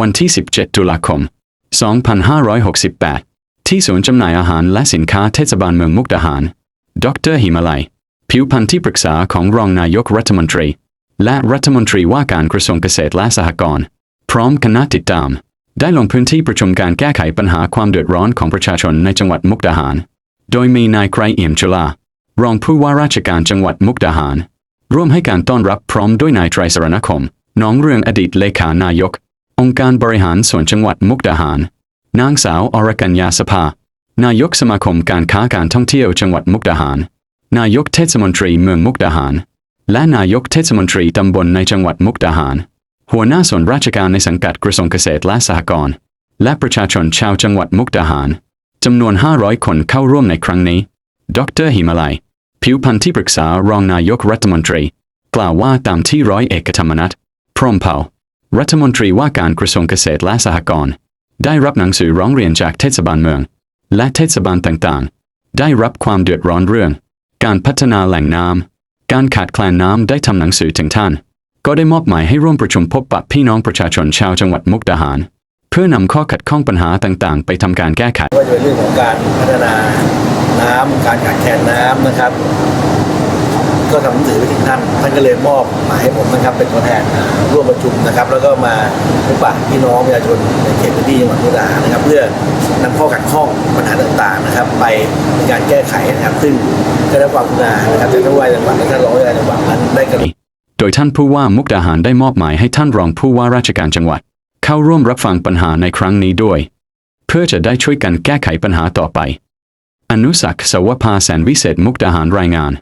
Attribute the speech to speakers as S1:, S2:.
S1: วันที่ 17 ตุลาคม 2568 ที่ศูนย์จำหน่ายอาหารและสินค้าเทศบาลเมืองมุกดาหาร ดรหิมาลัย ผิวพันธ์ที่ปรึกษาของรองนายกรัฐมนตรี และรัฐมนตรีว่าการกระทรวงเกษตรและสหกรณ์พร้อมคณะติดตาม ได้ลงพื้นที่ประชุมการแก้ไขปัญหาความเดือดร้อนของประชาชนในจังหวัดมุกดาหาร โดยมีนายไกรเอี่ยมจุลารองผู้ว่าราชการจังหวัดมุกดาหาร ร่วมให้การต้อนรับพร้อมด้วยนายไตรสรณคม น้องเรืองอดีตเลขานายก องค์การบริหารส่วนจังหวัดมุกดาหาร นางสาวอรกัญญาสภา นายกสมาคมการค้าการท่องเที่ยวจังหวัดมุกดาหาร นายกเทศมนตรีเมืองมุกดาหาร และนายกเทศมนตรีตำบลในจังหวัดมุกดาหาร หัวหน้าส่วนราชการในสังกัดกระทรวงเกษตรและสหกรณ์ และประชาชนชาวจังหวัดมุกดาหารจำนวน 500 คนเข้าร่วมในครั้งนี้ ดรหิมาลัย ผิวพันธ์ที่ปรึกษารองนายกรัฐมนตรี กล่าวว่าตามที่ร้อยเอกธรรมนัฐพรหมเผ่า รัฐมนตรีว่าการกระทรวงเกษตรและสหกรณ์ได้รับหนังสือร้องเรียนจากเทศบาลเมือง และเทศบาลต่างๆ ได้รับความเดือดร้อนเรื่อง การพัฒนาแหล่งน้ำการขาดแคลนน้ำได้ทำหนังสือถึงท่าน ก็ได้มอบหมายให้ร่วมประชุมพบปะพี่น้องประชาชนชาวจังหวัดมุกดาหาร เพื่อนำข้อขัดข้องปัญหาต่างๆ ไปทำการแก้ไข
S2: ก็จะเป็นเรื่องของการพัฒนาน้ำการขาดแคลนน้ำนะครับ ก็ทำหนังสือไปถึงท่าน ท่านก็เลยมอบหมายให้ผมนะครับ เป็นตัวแทนร่วมประชุมนะครับ แล้วก็มาพบปะพี่น้องประชาชนในเขตพื้นที่จังหวัดมุกดาหารนะครับ เพื่อนำข้อขัดข้องปัญหาต่างๆนะครับ ไปในการแก้ไขนะครับ ซึ่งก็ได้ความกรุณานะครับจากท่านผู้ว่าจังหวัดและท่านรองผู้ว่าจังหวัดนั้นได้กระ
S1: โดยท่านผู้ว่ามุกดาหารได้มอบหมายให้ท่านรองผู้ว่าราชการจังหวัด เข้าร่วมรับฟังปัญหาในครั้งนี้ด้วย เพื่อจะได้ช่วยกันแก้ไขปัญหาต่อไป อนุสักสวภาแสนวิเศษมุกดาหารรายงาน